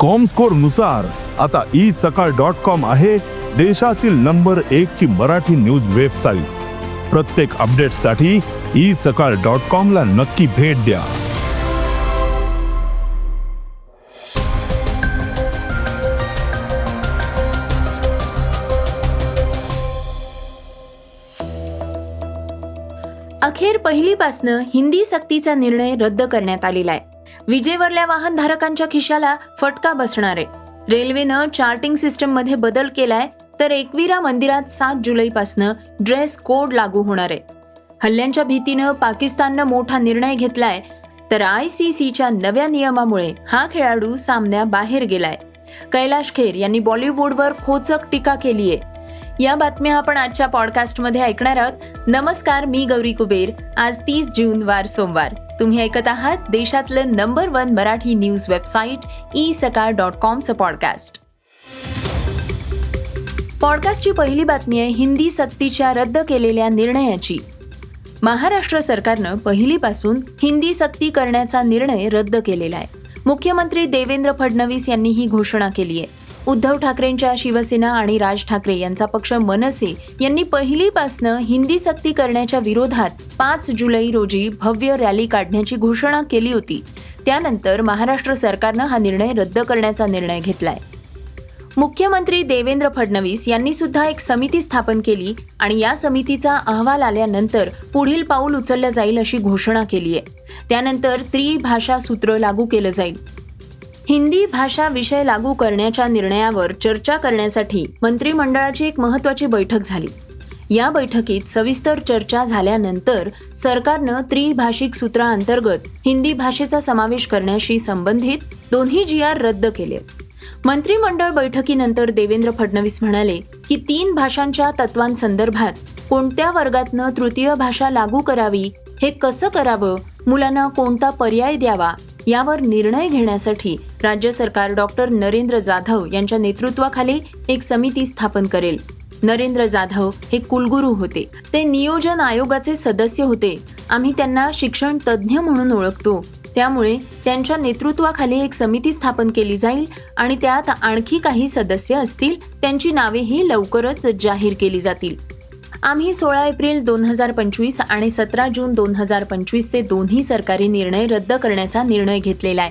कॉमस्कोरनुसार आता E Sakal dot com आहे देशातील नंबर एक ची मराठी न्यूज वेबसाईट प्रत्येक अपडेटसाठी ई सकाळ डॉट कॉम ला नक्की भेट द्या. अखेर पहिलीपासनं हिंदी सक्तीचा निर्णय रद्द करण्यात आलेला आहे. विजेवरल्या वाहनधारकांच्या खिशाला फटका बसणार आहे. रेल्वेनं चार्टिंग सिस्टममध्ये बदल केलाय तर एकविरा मंदिरात सात जुलैपासनं ड्रेस कोड लागू होणार आहे. हल्ल्यांच्या भीतीनं पाकिस्ताननं मोठा निर्णय घेतलाय तर आय सी सीच्या नव्या नियमामुळे हा खेळाडू सामन्या बाहेर गेलाय. कैलाश खेर यांनी बॉलिवूडवर खोचक टीका केली आहे या बातम्या आपण आजच्या पॉडकास्टमध्ये ऐकणार आहोत. नमस्कार मी गौरी कुबेर. आज तीस जून वार सोमवार. तुम्ही ऐकत आहात देशातलं number one Marathi news website e Sakal dot कॉमचं podcast पॉडकास्टची पहिली बातमी आहे हिंदी सक्तीच्या रद्द केलेल्या निर्णयाची. महाराष्ट्र सरकारनं पहिलीपासून हिंदी सक्ती करण्याचा निर्णय रद्द केलेला आहे. मुख्यमंत्री देवेंद्र फडणवीस यांनी ही घोषणा केली आहे. उद्धव ठाकरेंच्या शिवसेना आणि राज ठाकरे यांचा पक्ष मनसे यांनी पहिलीपासनं हिंदी सक्ती करण्याच्या विरोधात पाच जुलै रोजी भव्य रॅली काढण्याची घोषणा केली होती. त्यानंतर महाराष्ट्र सरकारनं हा निर्णय रद्द करण्याचा निर्णय घेतलाय. मुख्यमंत्री देवेंद्र फडणवीस यांनी सुद्धा एक समिती स्थापन केली आणि या समितीचा अहवाल आल्यानंतर पुढील पाऊल उचललं जाईल अशी घोषणा केली आहे त्यानंतर त्रिभाषा सूत्र लागू केलं जाईल. हिंदी भाषा विषय लागू करण्याच्या निर्णयावर चर्चा करण्यासाठी मंत्रिमंडळाची एक महत्वाची बैठक झाली. या बैठकीत सविस्तर चर्चा झाल्यानंतर सरकारनं त्रिभाषिक सूत्राअंतर्गत हिंदी भाषेचा समावेश करण्याशी संबंधित दोन्ही जी आर रद्द केले. मंत्रिमंडळ बैठकीनंतर देवेंद्र फडणवीस म्हणाले की तीन भाषांच्या तत्वांसंदर्भात कोणत्या वर्गातनं तृतीय भाषा लागू करावी हे कसं करावं मुलांना कोणता पर्याय द्यावा यावर निर्णय घेण्यासाठी राज्य सरकार डॉक्टर नरेंद्र जाधव यांच्या नेतृत्वाखाली एक समिती स्थापन करेल. नरेंद्र जाधव हे कुलगुरू होते. ते नियोजन आयोगाचे सदस्य होते. आम्ही त्यांना शिक्षण तज्ज्ञ म्हणून ओळखतो. त्यामुळे त्यांच्या नेतृत्वाखाली एक समिती स्थापन केली जाईल आणि त्यात आणखी काही सदस्य असतील त्यांची नावेही लवकरच जाहीर केली जातील. आम्ही सोळा एप्रिल दोन हजार पंचवीस आणि सतरा जून दोन हजार पंचवीसचे दोन्ही सरकारी निर्णय रद्द करण्याचा निर्णय घेतलेला आहे.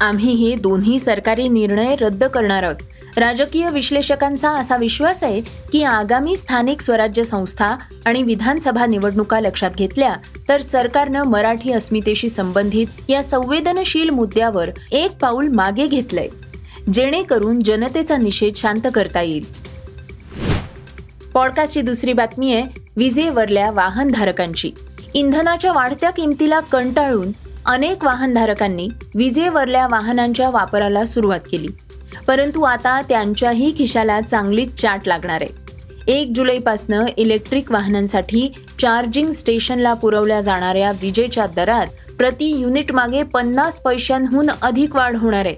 आम्ही हे दोन्ही सरकारी निर्णय रद्द करणार आहोत. राजकीय विश्लेषकांचा असा विश्वास आहे की आगामी स्थानिक स्वराज्य संस्था आणि विधानसभा निवडणुका लक्षात घेतल्या तर सरकारनं मराठी अस्मितेशी संबंधित या संवेदनशील मुद्द्यावर एक पाऊल मागे घेतलंय. जेणेकरून जनतेचा निषेध शांत करता येईल. पॉडकास्टची दुसरी बातमी आहे विजेवरल्या वाहनधारकांची. इंधनाच्या वाढत्या किमतीला कंटाळून अनेक वाहनधारकांनी विजेवरल्या वाहनांच्या वापराला सुरुवात केली. परंतु आता त्यांच्याही खिशाला चांगलीच चाट लागणार आहे. एक जुलैपासनं इलेक्ट्रिक वाहनांसाठी चार्जिंग स्टेशनला पुरवल्या जाणाऱ्या विजेच्या दरात प्रति युनिट मागे पन्नास पैशांहून अधिक वाढ होणार आहे.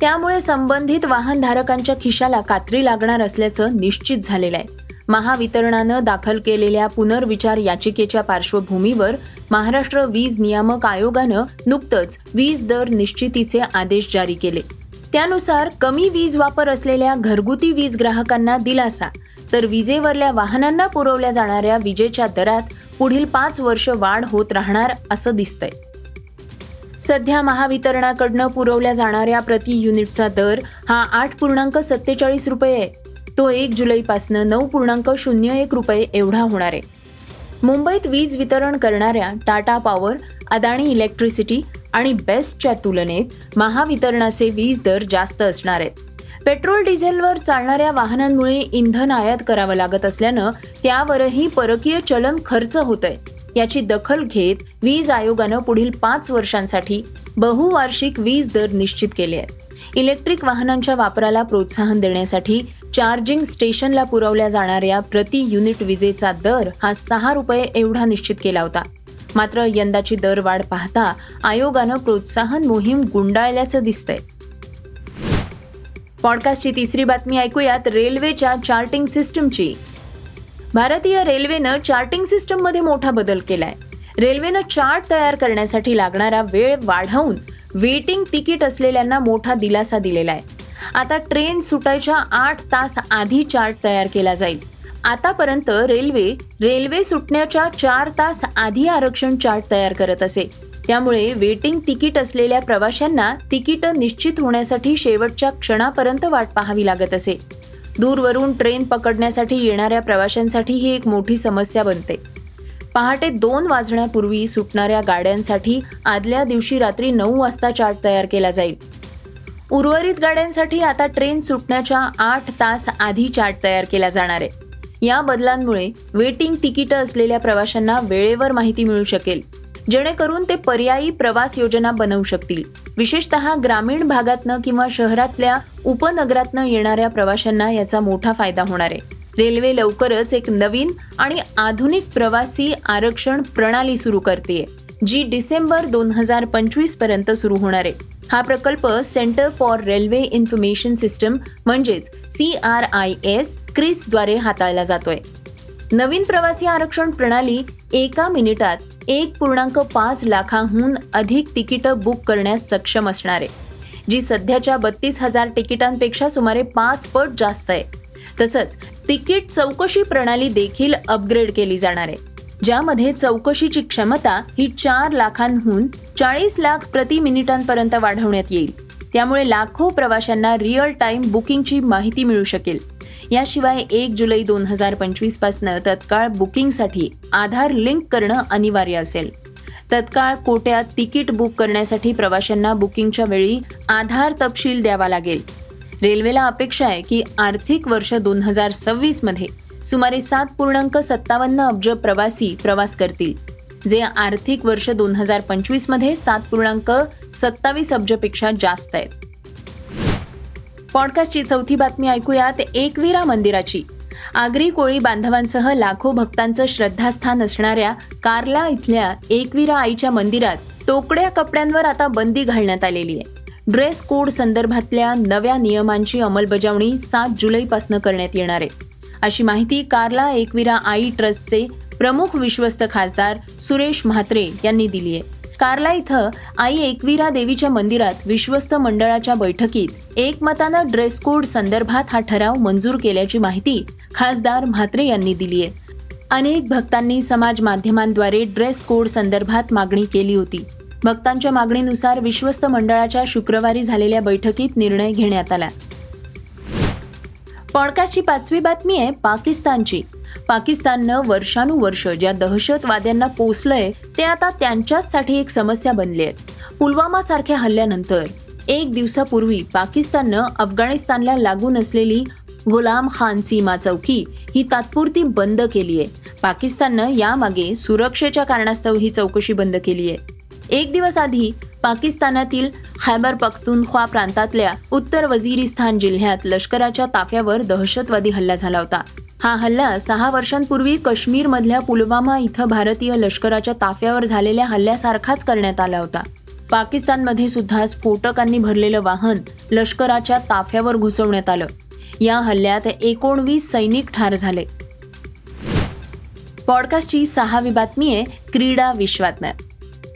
त्यामुळे संबंधित वाहनधारकांच्या खिशाला कात्री लागणार असल्याचं निश्चित झालेलं आहे. महावितरणानं दाखल केलेल्या पुनर्विचार याचिकेच्या पार्श्वभूमीवर महाराष्ट्र वीज नियामक आयोगानं नुकतंच वीज दर निश्चितीचे आदेश जारी केले. त्यानुसार कमी वीज वापर असलेल्या घरगुती वीज ग्राहकांना दिलासा तर विजेवरल्या वाहनांना पुरवल्या जाणाऱ्या विजेच्या दरात पुढील पाच वर्ष वाढ होत राहणार असं दिसतंय. सध्या महावितरणाकडनं पुरवल्या जाणाऱ्या प्रति युनिटचा दर हा आठ पूर्णांक सत्तेचाळीस रुपये आहे. तो एक जुलैपासनं नऊ पूर्णांक शून्य एक रुपये एवढा होणार आहे. मुंबईत वीज वितरण करणाऱ्या टाटा पॉवर अदाणी इलेक्ट्रिसिटी आणि बेस्टच्या तुलनेत महावितरणाचे वीज दर जास्त असणार आहेत. पेट्रोल डिझेलवर चालणाऱ्या वाहनांमुळे इंधन आयात करावं लागत असल्यानं त्यावरही परकीय चलन खर्च होत आहे याची दखल घेत वीज आयोगानं पुढील पाच वर्षांसाठी बहुवार्षिक वीज दर निश्चित केले आहेत. इलेक्ट्रिक वाहनांच्या वापराला प्रोत्साहन देण्यासाठी चार्जिंग स्टेशनला पुरवल्या जाणाऱ्या प्रति युनिट विजेचा दर हा सहा रुपये एवढा निश्चित केला होता. मात्र यंदाची दरवाढ पाहता आयोगानं प्रोत्साहन मोहीम गुंडाळल्याचं दिसतंय. पॉडकास्टची तिसरी बातमी ऐकूयात रेल्वेच्या चार्टिंग सिस्टमची. भारतीय रेल्वेनं चार्टिंग सिस्टममध्ये मोठा बदल केलाय. रेल्वेनं चार्ट तयार करण्यासाठी लागणारा वेळ वाढवून वेटिंग तिकीट असलेल्यांना मोठा दिलासा दिलेला आहे आता ट्रेन सुटायच्या आठ तास आधी चार्ट तयार केला जाईल. आतापर्यंत रेल्वे रेल्वे सुटण्याच्या चार तास आधी आरक्षण चार्ट तयार करत असे. त्यामुळे वेटिंग तिकीट असलेल्या प्रवाशांना तिकीट निश्चित होण्यासाठी शेवटच्या क्षणापर्यंत वाट पाहावी लागत असे. दूरवरून ट्रेन पकडण्यासाठी येणाऱ्या प्रवाशांसाठी ही एक मोठी समस्या बनते. पहाटे दोन वाजण्यापूर्वी सुटणाऱ्या गाड्यांसाठी आदल्या दिवशी रात्री नऊ वाजता चार्ट तयार केला जाईल. उर्वरित गाड्यांसाठी आता ट्रेन सुटण्याच्या आठ तास आधी चार्ट तयार केला जाणार आहे. या बदलांमुळे वेटिंग तिकीटं असलेल्या प्रवाशांना वेळेवर माहिती मिळू शकेल जेणेकरून ते पर्यायी प्रवास योजना बनवू शकतील. विशेषतः ग्रामीण भागातनं किंवा शहरातल्या उपनगरातनं येणाऱ्या प्रवाशांना याचा मोठा फायदा होणार आहे. रेल्वे लवकरच एक नवीन आणि आधुनिक प्रवासी आरक्षण प्रणाली सुरू करते जी डिसेंबर दोन हजार पंचवीसपर्यंत सुरू होणार आहे. हा प्रकल्प centre for railway information system म्हणजेच सी आर आय एस क्रिसद्वारे हाताळला जातोय. नवीन प्रवासी आरक्षण प्रणाली एका मिनिटात एक पूर्णांक पाच लाखांहून अधिक तिकीटं बुक करण्यास सक्षम असणार आहे जी सध्याच्या बत्तीस हजार तिकिटांपेक्षा सुमारे पाच पट जास्त आहे. तसंच तिकीट चौकशी प्रणाली देखील अपग्रेड केली जाणार आहे ज्यामध्ये चौकशीची क्षमता ही चार लाखांहून चाळीस लाख प्रति मिनिटांपर्यंत वाढवण्यात येईल. त्यामुळे लाखो प्रवाशांना रिअल टाईम बुकिंगची माहिती मिळू शकेल. याशिवाय एक जुलै दोन हजार पंचवीस पासनं तत्काळ बुकिंगसाठी आधार लिंक करणं अनिवार्य असेल. तत्काळ कोट्यात तिकीट बुक करण्यासाठी प्रवाशांना बुकिंगच्या वेळी आधार तपशील द्यावा लागेल. रेल्वेला अपेक्षा आहे की आर्थिक वर्ष दोन हजार सव्वीसमध्ये सुमारे सात पूर्णांक सत्तावन्न अब्ज प्रवासी प्रवास करतील. जे आर्थिक वर्ष दोन हजार पंचवीसमध्ये सात पूर्णांक सत्तावीस अब्जपेक्षा जास्त आहेत. पॉडकास्टची चौथी बातमी ऐकूयात. एकवीरा मंदिराची. आगरी कोळी बांधवांसह लाखो भक्तांचं श्रद्धास्थान असणाऱ्या कार्ला इथल्या एकवीरा आईच्या मंदिरात तोकड्या कपड्यांवर आता बंदी घालण्यात आलेली आहे. ड्रेस कोड संदर्भातल्या नव्या नियमांची अंमलबजावणी सात जुलैपासून करण्यात येणार आहे. अशी माहिती कार्ला एकवीरा आई ट्रस्टचे प्रमुख विश्वस्त खासदार सुरेश म्हात्रे यांनी दिली आहे. कार्ला इथं आई एकविरा देवीच्या मंदिरात विश्वस्त मंडळाच्या बैठकीत एकमतानं ड्रेस कोड संदर्भात हा ठराव मंजूर केल्याची माहिती खासदार म्हात्रे यांनी दिली आहे. अनेक भक्तांनी समाज माध्यमांद्वारे ड्रेस कोड संदर्भात मागणी केली होती. भक्तांच्या मागणीनुसार विश्वस्त मंडळाच्या शुक्रवारी झालेल्या बैठकीत निर्णय घेण्यात आला. पॉडकास्टची पाचवी बातमी आहे पाकिस्तानची. पाकिस्ताननं वर्षानुवर्ष ज्या दहशतवाद्यांना पोचलंय ते आता त्यांच्याचसाठी एक समस्या बनली आहेत. पुलवामा सारख्या हल्ल्यानंतर एक दिवसापूर्वी पाकिस्ताननं अफगाणिस्तानला लागून असलेली गुलाम खान सीमा चौकी ही तात्पुरती बंद केली आहे. पाकिस्ताननं यामागे सुरक्षेच्या कारणास्तव ही चौकशी बंद केली आहे. एक दिवस आधी पाकिस्तानातील खैबर पख्तुनख्वा प्रांतातल्या उत्तर वझिरिस्तान जिल्ह्यात लष्कराच्या ताफ्यावर दहशतवादी हल्ला झाला होता. हा हल्ला सहा वर्षांपूर्वी काश्मीरमधल्या पुलवामा इथं भारतीय लष्कराच्या ताफ्यावर झालेल्या हल्ल्यासारखाच करण्यात आला होता. पाकिस्तानमध्ये सुद्धा स्फोटकांनी भरलेलं वाहन लष्कराच्या ताफ्यावर घुसवण्यात आलं. या हल्ल्यात एकोणवीस सैनिक ठार झाले. पॉडकास्टची सहावी बातमी आहे क्रीडा विश्वातनं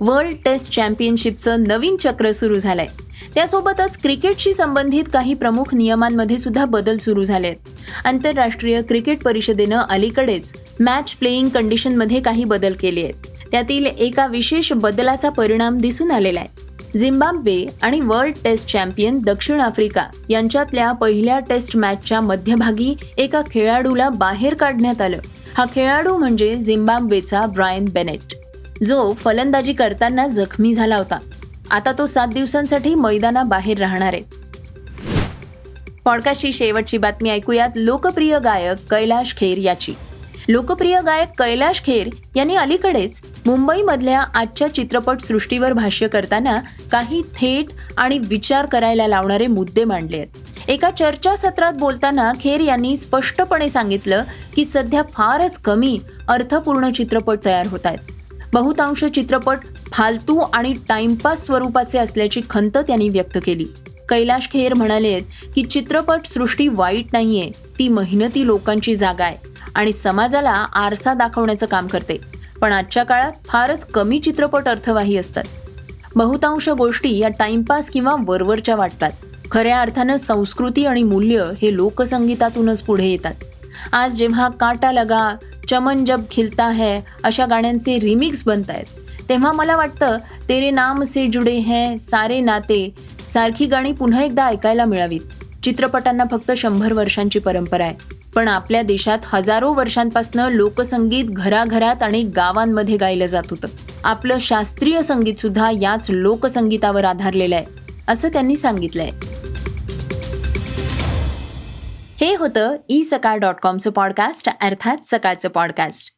वर्ल्ड टेस्ट चॅम्पियनशिपचं नवीन चक्र सुरू झालंय. त्यासोबतच क्रिकेटशी संबंधित काही प्रमुख नियमांमध्ये सुद्धा बदल सुरू झालेत. आंतरराष्ट्रीय क्रिकेट परिषदेनं अलीकडेच मॅच प्लेईंग कंडिशनमध्ये काही बदल केले आहेत. त्यातील एका विशेष बदलाचा परिणाम दिसून आलेला आहे. झिम्बाब्वे आणि वर्ल्ड टेस्ट चॅम्पियन दक्षिण आफ्रिका यांच्यातल्या पहिल्या टेस्ट मॅचच्या मध्यभागी एका खेळाडूला बाहेर काढण्यात आलं. हा खेळाडू म्हणजे झिम्बाब्वेचा ब्रायन बेनेट. जो फलंदाजी करताना जखमी झाला होता. आता तो सात दिवसांसाठी मैदानाबाहेर राहणार आहे. पॉडकास्टची शेवटची बातमी ऐकूयात लोकप्रिय गायक कैलाश खेर याची. लोकप्रिय गायक कैलाश खेर यांनी अलीकडेच मुंबईमधल्या आजच्या चित्रपटसृष्टीवर भाष्य करताना काही थेट आणि विचार करायला लावणारे मुद्दे मांडले आहेत. एका चर्चासत्रात बोलताना खेर यांनी स्पष्टपणे सांगितलं की सध्या फारच कमी अर्थपूर्ण चित्रपट तयार होत आहेत. बहुतांश चित्रपट फालतू आणि टाइमपास स्वरूपाचे असल्याची खंत त्यांनी व्यक्त केली. कैलाश खेर म्हणाले की चित्रपट सृष्टी वाईट नाहीये ती मेहनती लोकांची जागा आहे आणि समाजाला आरसा दाखवण्याचं काम करते. पण आजच्या काळात फारच कमी चित्रपट अर्थवाही असतात. बहुतांश गोष्टी या टाइमपास किंवा वरवरच्या वाटतात. खऱ्या अर्थानं संस्कृती आणि मूल्य हे लोकसंगीतातूनच पुढे येतात. आज जेव्हा काटा लगा चमन जब खिलता है अशा गाण्यांचे रिमिक्स बनत आहेत तेव्हा मला वाटतं तेरे नाम से जुडे हैं सारे नाते सारखी गाणी पुन्हा एकदा ऐकायला मिळावीत. चित्रपटांना फक्त शंभर वर्षांची परंपरा आहे. पण आपल्या देशात हजारो वर्षांपासनं लोकसंगीत घराघरात आणि गावांमध्ये गायलं जात होतं. आपलं शास्त्रीय संगीत सुद्धा याच लोकसंगीतावर आधारलेलं आहे असं त्यांनी सांगितलंय. हे होतं ई सकाळ डॉट कॉमचं पॉडकास्ट अर्थात सकाळचं पॉडकास्ट.